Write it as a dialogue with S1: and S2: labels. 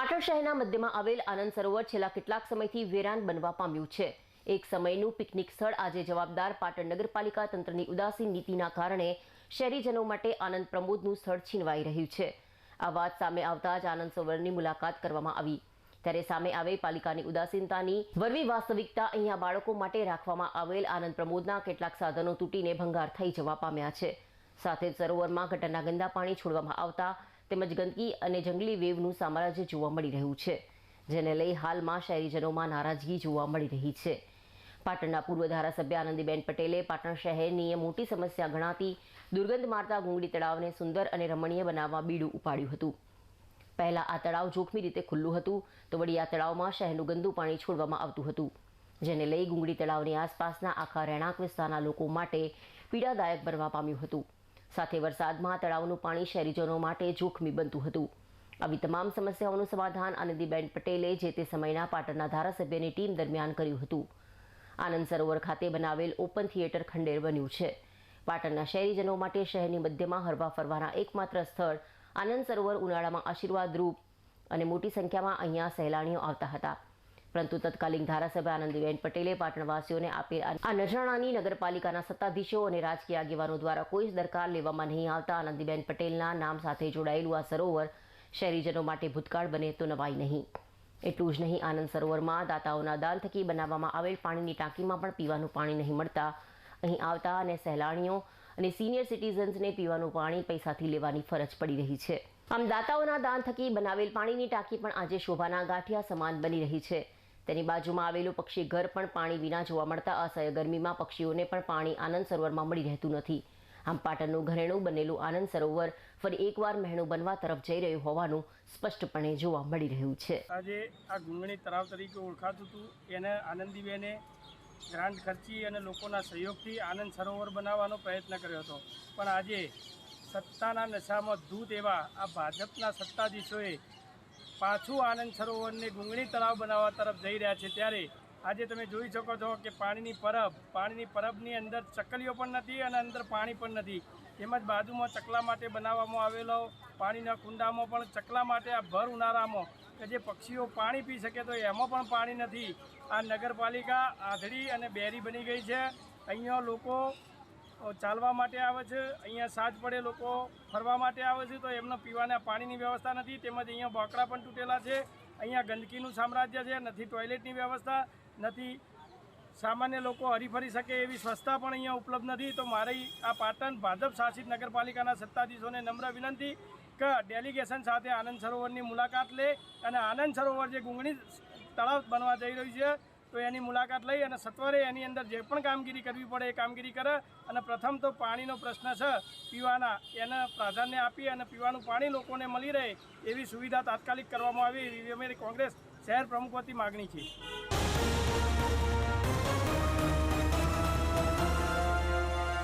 S1: પાટણ શહેરના મધ્યમાં આવેલ આનંદ સરોવર છેલ્લા કેટલાક સમયથી વેરાન બનવા પામ્યું છે. એક સમયનું પિકનિક સ્થળ આજે જવાબદાર પાટણ નગરપાલિકા તંત્રની ઉદાસીન નીતિના કારણે શહેરીજનો માટે આનંદ પ્રમોદનું સ્થળ છીનવાઈ રહ્યું છે. આ વાત સામે આવતા જ આનંદ સરોવરની મુલાકાત કરવામાં આવી. ત્યારે સામે આવે પાલિકાની ઉદાસીનતાની વરવી વાસ્તવિકતા અહીંયા બાળકો માટે રાખવામાં આવેલ આનંદ પ્રમોદના કેટલાક સાધનો તૂટીને ભંગાર થઈ જવા પામ્યા છે. સાથે જ સરોવરમાં ગટરના ગંદા પાણી છોડવામાં આવતા તેમજ ગંદકી અને જંગલી વેવનું સામ્રાજ્ય જોવા મળી રહ્યું છે, જેને લઈ હાલમાં શહેરીજનોમાં નારાજગી જોવા મળી રહી છે. પાટણના પૂર્વ ધારાસભ્ય આનંદીબેન પટેલે પાટણ શહેરની મોટી સમસ્યા ગણાતી દુર્ગંધ મારતા ગુંગળી તળાવને સુંદર અને રમણીય બનાવવા બીડું ઉપાડ્યું હતું. પહેલા આ તળાવ જોખમી રીતે ખુલ્લું હતું, તો વળી આ તળાવમાં શહેરનું ગંદુ પાણી છોડવામાં આવતું હતું, જેને લઈ ગુંગળી તળાવની આસપાસના આખા રહેણાંક વિસ્તારના લોકો માટે પીડાદાયક બનવા પામ્યું હતું. સાથે વરસાદમાં, તળાવનું પાણી શહેરીજનો માટે જોખમી બનતું હતું. આવી તમામ સમસ્યાઓનું સમાધાન આનંદીબેન પટેલે જે તે સમયના પાટણના ધારાસભ્યની ટીમ દરમિયાન કર્યું હતું. આનંદ સરોવર ખાતે બનાવેલ ઓપન થિયેટર ખંડેર બન્યું છે. પાટણના શહેરીજનો માટે શહેરની મધ્યમાં હરવા ફરવાના એકમાત્ર સ્થળ આનંદ સરોવર ઉનાળામાં આશીર્વાદરૂપ અને મોટી સંખ્યામાં અહીંયા સહેલાણીઓ આવતા હતા. પરંતુ તત્કાલીન ધારાસભ્ય આનંદીબેન પટેલે પાટણવાસીઓને આપેલ આ નજરાણાની નગરપાલિકાના સત્તાધીશો અને રાજકીય આગેવાનો દ્વારા કોઈ જ દરકાર લેવામાં નહીં આવતા આનંદીબેન પટેલના નામ સાથે જોડાયેલું આ સરોવર શહેરીજનો માટે ભૂતકાળ બને તો નવાઈ નહીં. એટલું જ નહીં, આનંદ સરોવરમાં દાતાઓના દાન થકી બનાવવામાં આવેલ પાણીની ટાંકીમાં પણ પીવાનું પાણી નહીં મળતા. અહીં આવતા અને સહેલાણીઓ અને સિનિયર સિટીઝન્સને પીવાનું પાણી પૈસાથી લેવાની ફરજ પડી રહી છે. આમ દાતાઓના દાન થકી બનાવેલ પાણીની ટાંકી પણ આજે શોભાના ગાંઠિયા સમાન બની રહી છે. તેની બાજુમાં આવેલું પક્ષી ઘર પણ પાણી વિના જોવા મળતા અસહ્ય ગરમીમાં પક્ષીઓને પણ પાણી આનંદ સરોવરમાં મળી રહેતું નથી. આમ પાટણનું ઘરેણું બનેલું આનંદ સરોવર ફરી એકવાર મહેણું બનવા તરફ જઈ રહ્યું હોવાનું સ્પષ્ટપણે જોવા મળી રહ્યું છે.
S2: આજે આ ગુંગણી તળાવ તરીકે ઓળખાતું હતું. એને આનંદીબેને ગ્રાન્ટ ખર્ચી અને લોકોના સહયોગથી આનંદ સરોવર બનાવવાનો પ્રયત્ન કર્યો હતો. પણ આજે સત્તાના નશામાં દૂધ એવા આ ભાજપના સત્તાધીશોએ પાછું આનંદ સરોવરને ગુંગણી તળાવ બનાવવા તરફ જઈ રહ્યા છે. ત્યારે આજે તમે જોઈ શકો છો કે પાણીની પરબ, પાણીની પરબની અંદર ચકલીઓ પણ નથી અને અંદર પાણી પણ નથી. તેમજ બાજુમાં ચકલા માટે બનાવવામાં આવેલો પાણીના કુંડામાં પણ ચકલા માટે આ ભર ઉનાળામાં કે જે પક્ષીઓ પાણી પી શકે તો એમાં પણ પાણી નથી. આ નગરપાલિકા આધળી અને બેરી બની ગઈ છે. અહીંયા લોકો ચાલવા માટે આવે છે. અહીંયા સાજ પડે, લોકો ફરવા માટે આવે છે, તો એમને પીવાના પાણીની વ્યવસ્થા નથી. તેમજ અહીંયા બોકડા પણ તૂટેલા છે. અહીંયા ગંદકીનું સામ્રાજ્ય છે. નથી ટોયલેટની વ્યવસ્થા, નથી સામાન્ય લોકો હરીફરી શકે એવી સ્વચ્છતા પણ અહીંયા ઉપલબ્ધ નથી. તો મારી આ પાટણ ભાજપ શાસિત નગરપાલિકાના સત્તાધીશોને નમ્ર વિનંતી કે ડેલિગેશન સાથે આનંદ સરોવરની મુલાકાત લે અને આનંદ સરોવર જે ગુંગણી તળાવ બનવા જઈ રહ્યું છે તો એની મુલાકાત લઈ અને સત્વરે એની અંદર જે પણ કામગીરી કરવી પડે એ કામગીરી કરે. અને પ્રથમ તો પાણીનો પ્રશ્ન છે, પીવાના. એને પ્રાધાન્ય આપી અને પીવાનું પાણી લોકોને મળી રહે એવી સુવિધા તાત્કાલિક કરવામાં આવી. એવી અમારી કોંગ્રેસ શહેર પ્રમુખ વતી માગણી છે.